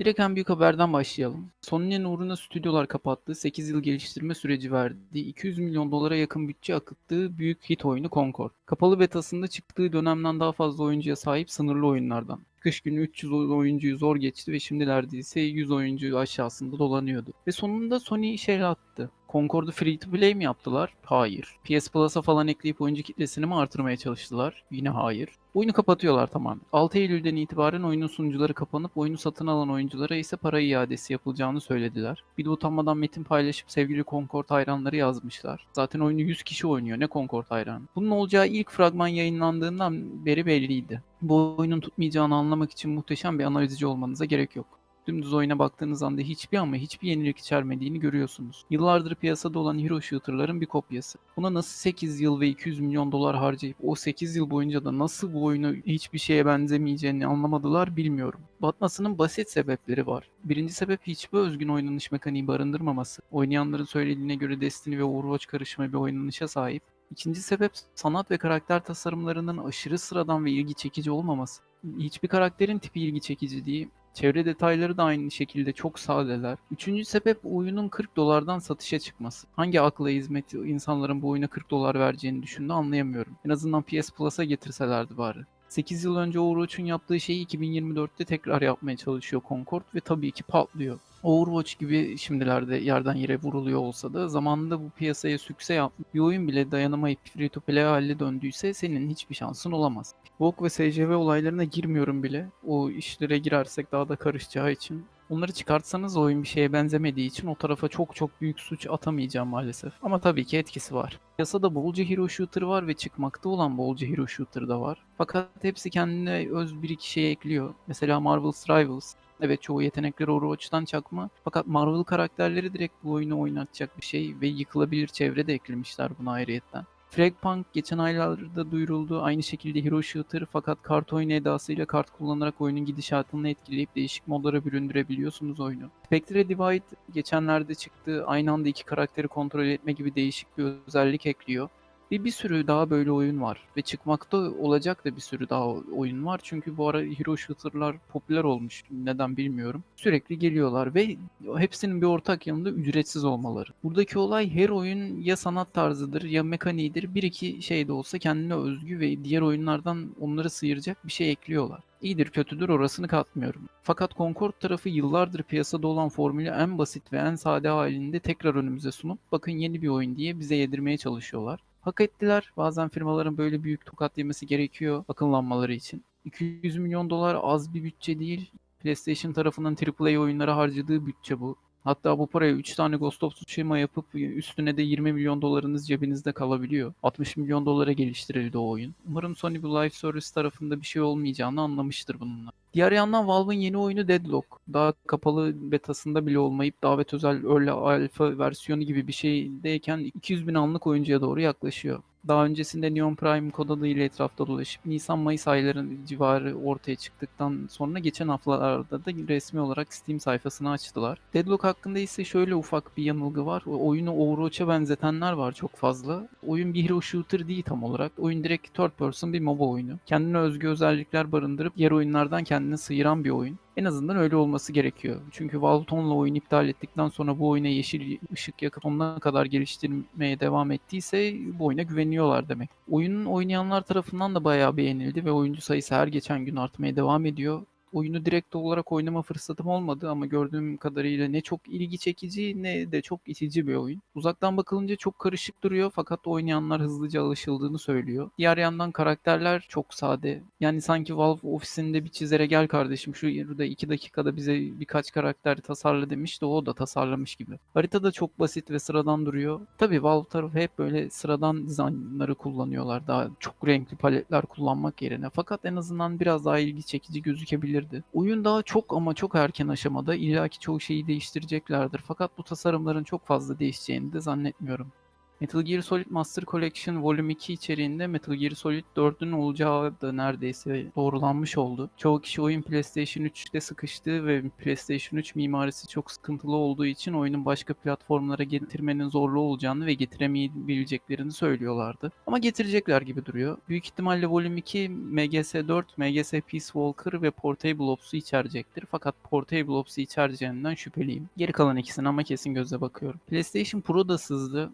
Direkt en büyük haberden başlayalım. Sony'nin uğruna stüdyolar kapattığı, 8 yıl geliştirme süreci verdiği, 200 milyon dolara yakın bütçe akıttığı büyük hit oyunu Concord. Kapalı betasında çıktığı dönemden daha fazla oyuncuya sahip sınırlı oyunlardan. Kış günü 300 oyuncuyu zor geçti ve şimdi neredeyse 100 oyuncu aşağısında dolanıyordu. Ve sonunda Sony el attı. Concord'u free to play mi yaptılar? Hayır. PS Plus'a falan ekleyip oyuncu kitlesini mi artırmaya çalıştılar? Yine hayır. Oyunu kapatıyorlar tamam. 6 Eylül'den itibaren oyunun sunucuları kapanıp oyunu satın alan oyunculara ise para iadesi yapılacağını söylediler. Bir de utanmadan metin paylaşıp sevgili Concord hayranları yazmışlar. Zaten oyunu 100 kişi oynuyor ne Concord hayranı. Bunun olacağı ilk fragman yayınlandığından beri belliydi. Bu oyunun tutmayacağını anlamak için muhteşem bir analizci olmanıza gerek yok. Dümdüz oyuna baktığınız anda hiçbir ama hiçbir yenilik içermediğini görüyorsunuz. Yıllardır piyasada olan hero shooter'ların bir kopyası. Buna nasıl 8 yıl ve 200 milyon dolar harcayıp o 8 yıl boyunca da nasıl bu oyunu hiçbir şeye benzemeyeceğini anlamadılar bilmiyorum. Batmasının basit sebepleri var. Birinci sebep hiçbir özgün oynanış mekaniği barındırmaması. Oynayanların söylediğine göre Destiny ve Overwatch karışımı bir oynanışa sahip. İkinci sebep sanat ve karakter tasarımlarının aşırı sıradan ve ilgi çekici olmaması. Hiçbir karakterin tipi ilgi çekici değil. Çevre detayları da aynı şekilde çok sadeler. Üçüncü sebep oyunun 40 dolardan satışa çıkması. Hangi akla hizmet insanların bu oyuna 40 dolar vereceğini düşündü anlayamıyorum. En azından PS Plus'a getirselerdi bari. 8 yıl önce Overwatch'un yaptığı şeyi 2024'te tekrar yapmaya çalışıyor Concord ve tabii ki patlıyor. Overwatch gibi şimdilerde yerden yere vuruluyor olsa da zamanında bu piyasaya sükse yapmış bir oyun bile dayanamayıp free to play haline döndüyse senin hiçbir şansın olamaz. VOG ve SCV olaylarına girmiyorum bile. O işlere girersek daha da karışacağı için. Onları çıkartsanız oyun bir şeye benzemediği için o tarafa çok çok büyük suç atamayacağım maalesef. Ama tabii ki etkisi var. Piyasada bolca hero shooter var ve çıkmakta olan bolca hero shooter da var. Fakat hepsi kendine öz bir iki şey ekliyor. Mesela Marvel's Rivals. Evet çoğu yetenekleri Overwatch'tan çakma. Fakat Marvel karakterleri direkt bu oyunu oynatacak bir şey ve yıkılabilir çevre de eklemişler buna ayrıyetten. Fragpunk geçen aylarda duyuruldu. Aynı şekilde Hero Shooter fakat kart oyunu edasıyla kart kullanarak oyunun gidişatını etkileyip değişik modlara büründürebiliyorsunuz oyunu. Spectre Divide geçenlerde çıktı. Aynı anda iki karakteri kontrol etme gibi değişik bir özellik ekliyor. Bir, bir sürü daha böyle oyun var ve çıkmakta olacak da bir sürü daha oyun var. Çünkü bu ara hero shooter'lar popüler olmuş. Neden bilmiyorum. Sürekli geliyorlar ve hepsinin bir ortak yanında ücretsiz olmaları. Buradaki olay her oyun ya sanat tarzıdır ya mekaniğidir. Bir iki şey de olsa kendine özgü ve diğer oyunlardan onları sıyıracak bir şey ekliyorlar. İyidir kötüdür orasını katmıyorum. Fakat Concord tarafı yıllardır piyasada olan formülü en basit ve en sade halinde tekrar önümüze sunup bakın yeni bir oyun diye bize yedirmeye çalışıyorlar. Hak ettiler. Bazen firmaların böyle büyük tokat yemesi gerekiyor akıllanmaları için. 200 milyon dolar az bir bütçe değil. PlayStation tarafından AAA oyunlara harcadığı bütçe bu. Hatta bu paraya 3 tane Ghost of Tsushima yapıp üstüne de 20 milyon dolarınız cebinizde kalabiliyor. 60 milyon dolara geliştirildi o oyun. Umarım Sony bu live service tarafında bir şey olmayacağını anlamıştır bununla. Diğer yandan Valve'ın yeni oyunu Deadlock. Daha kapalı betasında bile olmayıp davet özel early alpha versiyonu gibi bir şeydeyken 200 bin anlık oyuncuya doğru yaklaşıyor. Daha öncesinde Neon Prime kod adıyla etrafta dolaşıp Nisan-Mayıs ayların civarı ortaya çıktıktan sonra geçen haftalarda da resmi olarak Steam sayfasını açtılar. Deadlock hakkında ise şöyle ufak bir yanılgı var. Oyunu Overwatch'a benzetenler var çok fazla. Oyun bir hero shooter değil tam olarak. Oyun direkt third person bir MOBA oyunu. Kendine özgü özellikler barındırıp diğer oyunlardan kendini sıyıran bir oyun. En azından öyle olması gerekiyor. Çünkü Valve oyunu iptal ettikten sonra bu oyuna yeşil ışık yakıp sonuna kadar geliştirmeye devam ettiyse bu oyuna güveniyorlar demek. Oyunun oynayanlar tarafından da bayağı beğenildi ve oyuncu sayısı her geçen gün artmaya devam ediyor oyunu direkt olarak oynama fırsatım olmadı ama gördüğüm kadarıyla ne çok ilgi çekici ne de çok itici bir oyun. Uzaktan bakılınca çok karışık duruyor fakat oynayanlar hızlıca alışıldığını söylüyor. Diğer yandan karakterler çok sade. Yani sanki Valve ofisinde bir çizere gel kardeşim şu yerde 2 dakikada bize birkaç karakter tasarla demiş de o da tasarlamış gibi. Harita da çok basit ve sıradan duruyor. Tabi Valve tarafı hep böyle sıradan dizaynları kullanıyorlar. Daha çok renkli paletler kullanmak yerine. Fakat en azından biraz daha ilgi çekici gözükebilir olabilirdi. Oyun daha çok ama çok erken aşamada illaki çoğu şeyi değiştireceklerdir. Fakat bu tasarımların çok fazla değişeceğini de zannetmiyorum. Metal Gear Solid Master Collection Volume 2 içeriğinde Metal Gear Solid 4'ün olacağı da neredeyse doğrulanmış oldu. Çoğu kişi oyun PlayStation 3'te sıkıştı ve PlayStation 3 mimarisi çok sıkıntılı olduğu için oyunun başka platformlara getirmenin zorlu olacağını ve getiremeyebileceklerini söylüyorlardı. Ama getirecekler gibi duruyor. Büyük ihtimalle Volume 2 MGS4, MGS Peace Walker ve Portable Ops'u içerecektir. Fakat Portable Ops'u içereceğinden şüpheliyim. Geri kalan ikisine ama kesin gözle bakıyorum. PlayStation Pro da sızdı.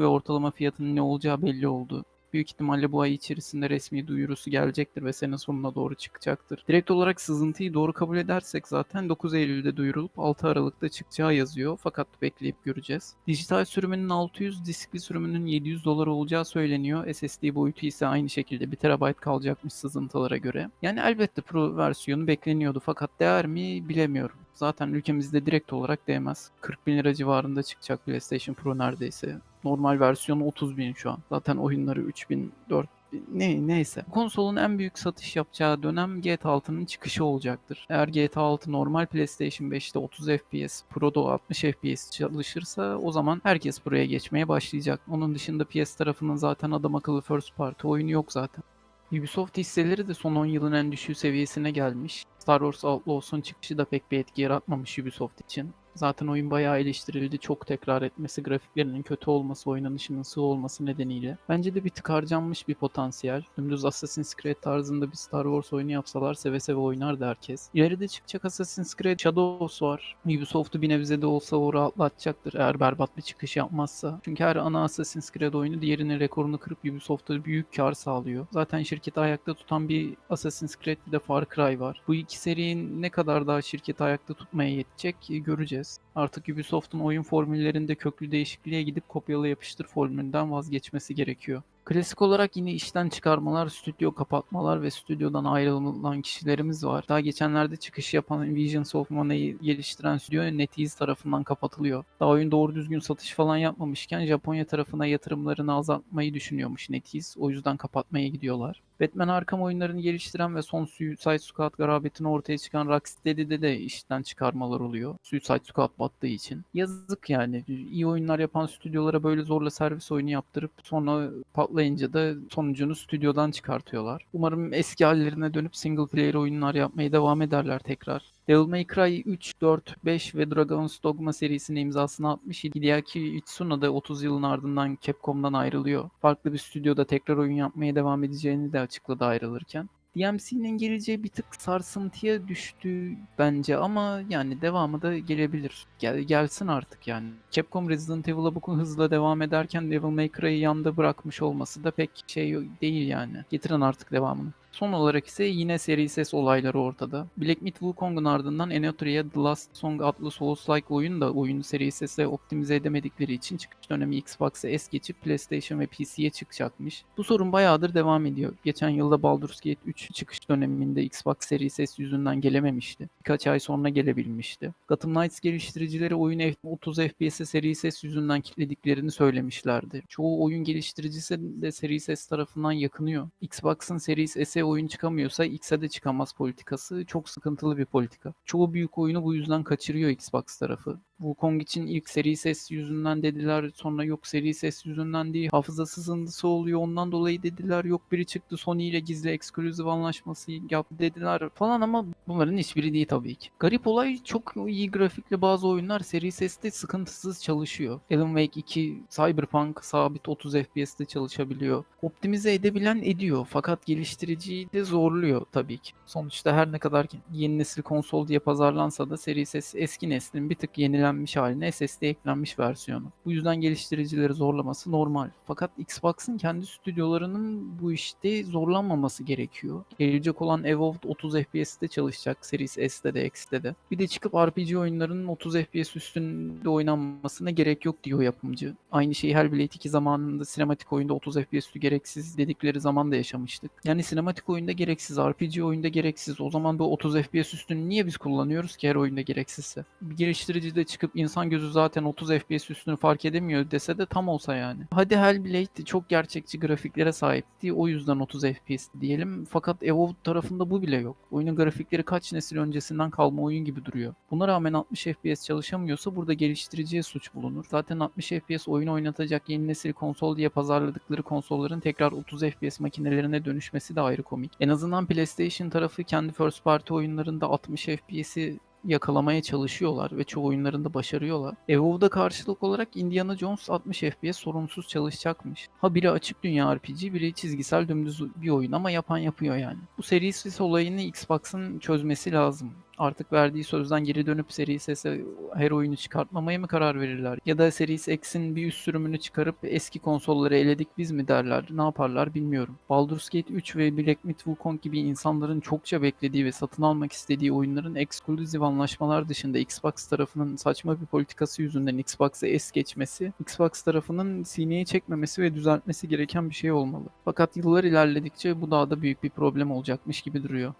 Ve ortalama fiyatının ne olacağı belli oldu. Büyük ihtimalle bu ay içerisinde resmi duyurusu gelecektir ve sene sonuna doğru çıkacaktır. Direkt olarak sızıntıyı doğru kabul edersek zaten 9 Eylül'de duyurulup 6 Aralık'ta çıkacağı yazıyor fakat bekleyip göreceğiz. Dijital sürümünün 600, diskli sürümünün 700 dolar olacağı söyleniyor. SSD boyutu ise aynı şekilde 1 TB kalacakmış sızıntılara göre. Yani elbette Pro versiyonu bekleniyordu fakat değer mi bilemiyorum. Zaten ülkemizde direkt olarak değmez. 40 bin lira civarında çıkacak PlayStation Pro neredeyse. Normal versiyonu 30 bin şu an. Zaten oyunları 3 bin, 4 bin, ne, neyse. Konsolun en büyük satış yapacağı dönem GTA 6'nın çıkışı olacaktır. Eğer GTA 6 normal PlayStation 5'te 30 FPS, Pro'da 60 FPS çalışırsa o zaman herkes buraya geçmeye başlayacak. Onun dışında PS tarafının zaten adam akıllı first party oyunu yok zaten. Ubisoft hisseleri de son 10 yılın en düşüğü seviyesine gelmiş. Star Wars Outlaws'un çıkışı da pek bir etki yaratmamış Ubisoft için. Zaten oyun bayağı eleştirildi. Çok tekrar etmesi, grafiklerinin kötü olması, oynanışının sığ olması nedeniyle. Bence de bir tık harcanmış bir potansiyel. Dümdüz Assassin's Creed tarzında bir Star Wars oyunu yapsalar seve seve oynardı herkes. İleride çıkacak Assassin's Creed Shadows var. Ubisoft'u bir nebze de olsa o rahatlatacaktır eğer berbat bir çıkış yapmazsa. Çünkü her ana Assassin's Creed oyunu diğerinin rekorunu kırıp Ubisoft'a büyük kar sağlıyor. Zaten şirketi ayakta tutan bir Assassin's Creed bir de Far Cry var. Bu iki serinin ne kadar daha şirketi ayakta tutmaya yetecek göreceğiz. Artık Ubisoft'un oyun formüllerinde köklü değişikliğe gidip kopyala yapıştır formülünden vazgeçmesi gerekiyor. Klasik olarak yine işten çıkarmalar, stüdyo kapatmalar ve stüdyodan ayrılan kişilerimiz var. Daha geçenlerde çıkış yapan Visions of Mona'yı geliştiren stüdyo NetEase tarafından kapatılıyor. Daha oyun doğru düzgün satış falan yapmamışken Japonya tarafına yatırımlarını azaltmayı düşünüyormuş NetEase. O yüzden kapatmaya gidiyorlar. Batman Arkham oyunlarını geliştiren ve son Suicide Squad garabetini ortaya çıkan Rocksteady'de de işten çıkarmalar oluyor. Suicide Squad battığı için. Yazık yani. İyi oyunlar yapan stüdyolara böyle zorla servis oyunu yaptırıp sonra patlayınca da sonucunu stüdyodan çıkartıyorlar. Umarım eski hallerine dönüp single player oyunlar yapmaya devam ederler tekrar. Devil May Cry 3, 4, 5 ve Dragon's Dogma serisine imzasını atmış Hideaki Itsuna da 30 yılın ardından Capcom'dan ayrılıyor. Farklı bir stüdyoda tekrar oyun yapmaya devam edeceğini de açıkladı ayrılırken. DMC'nin geleceği bir tık sarsıntıya düştü bence ama yani devamı da gelebilir. Gel, gelsin artık yani. Capcom Resident Evil'a bu hızla devam ederken Devil May Cry'ı yanda bırakmış olması da pek şey değil yani. Getirin artık devamını. Son olarak ise yine seri ses olayları ortada. Black Myth Wukong'un ardından Enotri'ye The Last Song adlı Souls-like oyun da oyunu seri sese optimize edemedikleri için çıkış dönemi Xbox'a S geçip PlayStation ve PC'ye çıkacakmış. Bu sorun bayağıdır devam ediyor. Geçen yılda Baldur's Gate 3 çıkış döneminde Xbox seri ses yüzünden gelememişti. Birkaç ay sonra gelebilmişti. Gotham Knights geliştiricileri oyunu 30 FPS'e seri ses yüzünden kilitlediklerini söylemişlerdi. Çoğu oyun geliştiricisi de seri ses tarafından yakınıyor. Xbox'ın Series S'e oyun çıkamıyorsa X'e de çıkamaz politikası çok sıkıntılı bir politika. Çoğu büyük oyunu bu yüzden kaçırıyor Xbox tarafı. Wukong için ilk seri ses yüzünden dediler. Sonra yok seri ses yüzünden değil. Hafıza sızıntısı oluyor ondan dolayı dediler. Yok biri çıktı Sony ile gizli ekskluzif anlaşması yaptı dediler falan ama bunların hiçbiri değil tabii ki. Garip olay çok iyi grafikli bazı oyunlar seri seste sıkıntısız çalışıyor. Alan Wake 2 Cyberpunk sabit 30 FPS'te çalışabiliyor. Optimize edebilen ediyor fakat geliştiriciyi de zorluyor tabii ki. Sonuçta her ne kadar yeni nesil konsol diye pazarlansa da seri ses eski neslin bir tık yenilen yenilenmiş haline SSD eklenmiş versiyonu. Bu yüzden geliştiricileri zorlaması normal. Fakat Xbox'ın kendi stüdyolarının bu işte zorlanmaması gerekiyor. Gelecek olan Evolved 30 FPS'te çalışacak Series S'de de X'de de. Bir de çıkıp RPG oyunlarının 30 FPS üstünde oynanmasına gerek yok diyor yapımcı. Aynı şeyi Hellblade 2 zamanında sinematik oyunda 30 FPS üstü gereksiz dedikleri zaman da yaşamıştık. Yani sinematik oyunda gereksiz, RPG oyunda gereksiz. O zaman bu 30 FPS üstünü niye biz kullanıyoruz ki her oyunda gereksizse? Bir geliştirici de çıkıp çıkıp insan gözü zaten 30 FPS üstünü fark edemiyor dese de tam olsa yani. Hadi Hellblade çok gerçekçi grafiklere sahipti. O yüzden 30 FPS diyelim. Fakat Evolve tarafında bu bile yok. Oyunun grafikleri kaç nesil öncesinden kalma oyun gibi duruyor. Buna rağmen 60 FPS çalışamıyorsa burada geliştiriciye suç bulunur. Zaten 60 FPS oyun oynatacak yeni nesil konsol diye pazarladıkları konsolların tekrar 30 FPS makinelerine dönüşmesi de ayrı komik. En azından PlayStation tarafı kendi first party oyunlarında 60 FPS'i yakalamaya çalışıyorlar ve çoğu oyunlarında başarıyorlar. Evolve'da karşılık olarak Indiana Jones 60 FPS sorunsuz çalışacakmış. Ha biri açık dünya RPG, biri çizgisel dümdüz bir oyun ama yapan yapıyor yani. Bu Series olayını Xbox'ın çözmesi lazım. Artık verdiği sözden geri dönüp Series S'e her oyunu çıkartmamaya mı karar verirler? Ya da Series X'in bir üst sürümünü çıkarıp eski konsolları eledik biz mi derler? Ne yaparlar bilmiyorum. Baldur's Gate 3 ve Black Myth Wukong gibi insanların çokça beklediği ve satın almak istediği oyunların ekskluziv anlaşmalar dışında Xbox tarafının saçma bir politikası yüzünden Xbox'a es geçmesi, Xbox tarafının sineye çekmemesi ve düzeltmesi gereken bir şey olmalı. Fakat yıllar ilerledikçe bu daha da büyük bir problem olacakmış gibi duruyor.